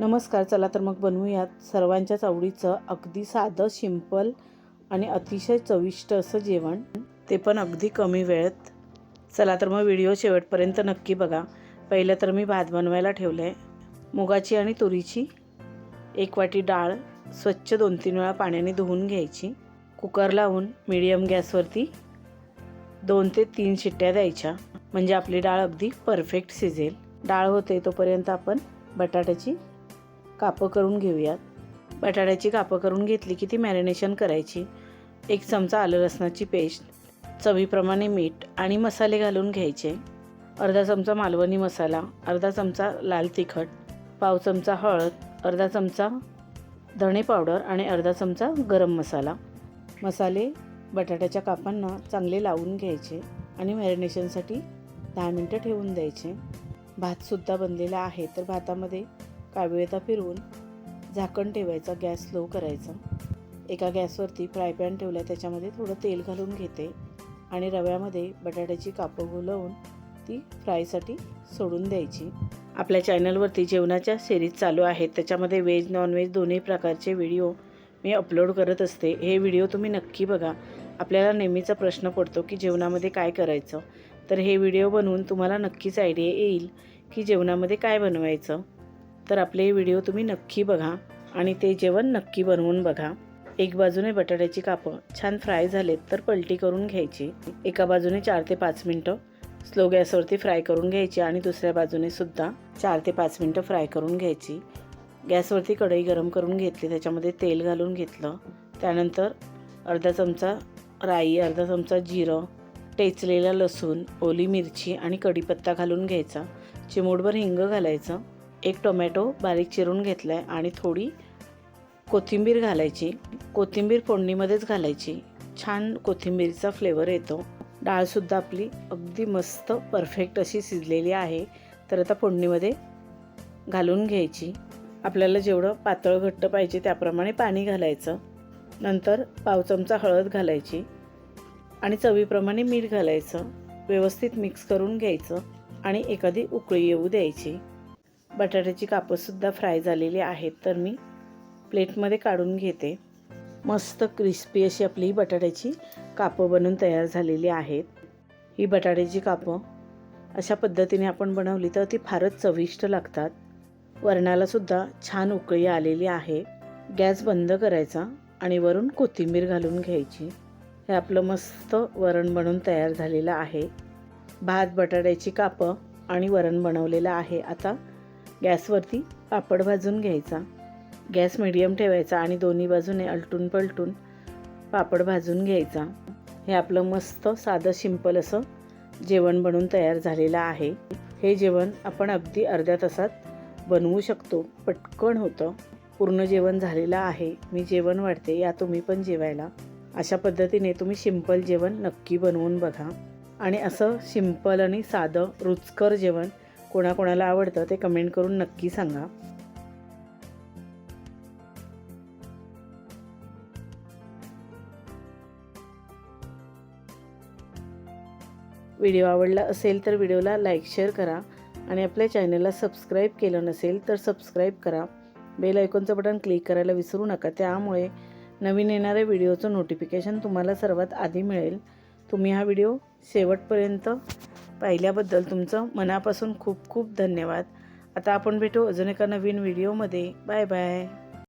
नमस्कार चला तर मग बनवूयात सर्वांच्याच आवडीचं अगदी साधं सिंपल आणि अतिशय चविष्ट असं जेवण. ते पण अगदी कमी वेळेत. चला तर मग व्हिडिओ शेवटपर्यंत नक्की बघा. पहिलं तर मी भात बनवायला ठेवलं आहे मुगाची आणि तुरीची. एक वाटी डाळ स्वच्छ दोन तीन वेळा पाण्याने धुवून घ्यायची. कुकर लावून मिडियम गॅसवरती दोन ते तीन शिट्ट्या द्यायच्या. म्हणजे आपली डाळ अगदी परफेक्ट शिजेल. डाळ होते तोपर्यंत आपण बटाट्याची कापं करून घेऊयात. बटाट्याची कापं करून घेतली की ती मॅरिनेशन करायची. एक चमचा आलं लसणाची पेस्ट चवीप्रमाणे मीठ आणि मसाले घालून घ्यायचे. अर्धा चमचा मालवणी मसाला अर्धा चमचा लाल तिखट पाव चमचा हळद अर्धा चमचा धणे पावडर आणि अर्धा चमचा गरम मसाला. मसाले बटाट्याच्या कापांना चांगले लावून घ्यायचे आणि मॅरिनेशनसाठी दहा मिनटं ठेवून द्यायचे. भातसुद्धा बनलेला आहे तर भातामध्ये काविळता फिरवून झाकण ठेवायचा गॅस स्लो करायचा. एका गॅसवरती फ्राय पॅन ठेवला त्याच्यामध्ये थोडं तेल घालून घेते आणि रव्यामध्ये बटाट्याची कापं घुलवून ती फ्रायसाठी सोडून द्यायची. आपल्या चॅनलवरती जेवणाच्या सिरीज चालू आहेत त्याच्यामध्ये व्हेज नॉनव्हेज दोन्ही प्रकारचे व्हिडिओ मी अपलोड करत असते. हे व्हिडिओ तुम्ही नक्की बघा. आपल्याला नेहमीचा प्रश्न पडतो की जेवणामध्ये काय करायचं? तर हे व्हिडिओ बनवून तुम्हाला नक्कीच आयडिया येईल की जेवणामध्ये काय बनवायचं? तर आपले व्हिडिओ तुम्ही नक्की बघा आणि ते जेवण नक्की बनवून बघा. एक बाजूने बटाट्याची कापं छान फ्राय झालेत तर पलटी करून घ्यायची. एका बाजूने चार ते पाच मिनटं स्लो गॅसवरती फ्राय करून घ्यायची आणि दुसऱ्या बाजूने सुद्धा चार ते पाच मिनटं फ्राय करून घ्यायची. गॅसवरती कढई गरम करून घेतली त्याच्यामध्ये तेल घालून घेतलं. त्यानंतर अर्धा चमचा राई अर्धा चमचा जिरं टेचलेला लसूण ओली मिरची आणि कढीपत्ता घालून घ्यायचा. चिमूटभर हिंग घालायचं. एक टोमॅटो बारीक चिरून घेतला आहे आणि थोडी कोथिंबीर घालायची. कोथिंबीर फोडणीमध्येच घालायची. छान कोथिंबीरचा फ्लेवर येतो. डाळसुद्धा आपली अगदी मस्त परफेक्ट अशी शिजलेली आहे. तर आता फोडणीमध्ये घालून घ्यायची. आपल्याला जेवढं पातळ घट्ट पाहिजे त्याप्रमाणे पाणी घालायचं. नंतर पाव चमचा हळद घालायची आणि चवीप्रमाणे मीठ घालायचं. व्यवस्थित मिक्स करून घ्यायचं आणि एखादी उकळी येऊ द्यायची. बटाट्याची कापंसुद्धा फ्राय झालेली आहेत तर मी प्लेटमध्ये काढून घेते. मस्त क्रिस्पी अशी आपली ही बटाट्याची कापं बनून तयार झालेली आहेत. ही बटाट्याची कापं अशा पद्धतीने आपण बनवली तर ती फारच चविष्ट लागतात. वरणालासुद्धा छान उकळी आलेली आहे. गॅस बंद करायचा आणि वरून कोथिंबीर घालून घ्यायची. हे आपलं मस्त वरण बनून तयार झालेलं आहे. भात बटाट्याची कापं आणि वरण बनवलेलं आहे. आता गॅसवरती पापड भाजून घ्यायचा. गॅस मिडियम ठेवायचा आणि दोन्ही बाजूने अलटून पलटून पापड भाजून घ्यायचा. हे आपलं मस्त साधं सिंपल असं जेवण बनून तयार झालेलं आहे. हे जेवण आपण अगदी अर्ध्या तासात बनवू शकतो. पटकन होतं. पूर्ण जेवण झालेलं आहे. मी जेवण वाढते या तुम्ही पण जेवायला. अशा पद्धतीने तुम्ही सिंपल जेवण नक्की बनवून बघा. आणि असं सिंपल आणि साधं रुचकर जेवण कोणाकोणाला आवडतं ते कमेंट करून नक्की सांगा. व्हिडिओ आवडला असेल तर व्हिडिओला लाईक शेअर करा आणि आपल्या चॅनलला सबस्क्राईब केलं नसेल तर सबस्क्राईब करा. बेल आयकॉनचं बटन क्लिक करायला विसरू नका. त्यामुळे नवीन येणाऱ्या व्हिडिओचं नोटिफिकेशन तुम्हाला सर्वात आधी मिळेल. तुम्ही हा व्हिडिओ शेवटपर्यंत पाहिल्याबद्दल तुमचं मनापासून खूप खूप धन्यवाद. आता आपण भेटू अजून एका नवीन व्हिडिओमध्ये. Bye bye.